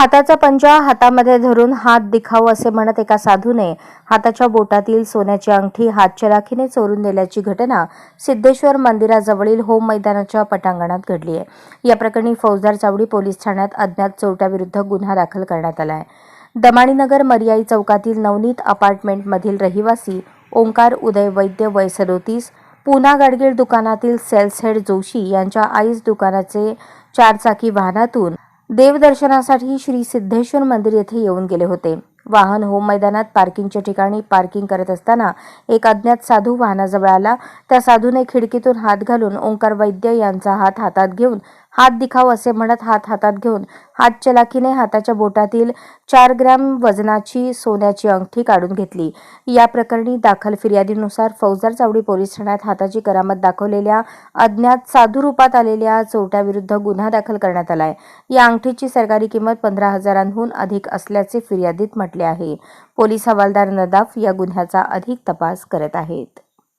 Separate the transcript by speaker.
Speaker 1: हाताचा पंजा हातामध्ये धरून हात दिखाव असे म्हणत एका साधूने हाताच्या बोटातील सोन्याची अंगठी हातचलाखीने चोरून नेल्याची घटना सिद्धेश्वर मंदिराजवळील होम मैदानाच्या पटांगणात घडली आहे. या प्रकरणी फौजदार चावडी पोलीस ठाण्यात अज्ञात चोरट्याविरुद्ध गुन्हा दाखल करण्यात आला आहे. दमाणीनगर मर्याई चौकातील नवनीत अपार्टमेंटमधील रहिवासी ओंकार उदय वैद्य वय सदोतीस पुना गाडगीळ दुकानातील सेल्स हेड जोशी यांच्या आईस दुकानाचे चारचाकी वाहनातून देवदर्शनासाठी श्री सिद्धेश्वर मंदिर येथे येऊन गेले होते. वाहन होम मैदानात पार्किंगच्या ठिकाणी पार्किंग करत असताना एक अज्ञात साधू वाहनाजवळ आला. त्या साधूने खिडकीतून हात घालून ओंकार वैद्य यांचा हात हातात घेऊन हात दिखाव असे म्हणत हात हातात घेऊन हात चलाखीने हाताच्या बोटातील चार ग्रॅम वजनाची सोन्याची अंगठी काढून घेतली. या प्रकरणी दाखल फिर्यादीनुसार फौजदार चावडी पोलीस ठाण्यात हाताची करामत दाखवलेल्या अज्ञात साधू रूपात आलेल्या चोरट्याविरुद्ध गुन्हा दाखल करण्यात आलाय. या अंगठीची सरकारी किंमत पंधरा हजारांहून अधिक असल्याचे फिर्यादीत म्हटले आहे. पोलीस हवालदार नदाफ या गुन्ह्याचा अधिक तपास करत आहेत.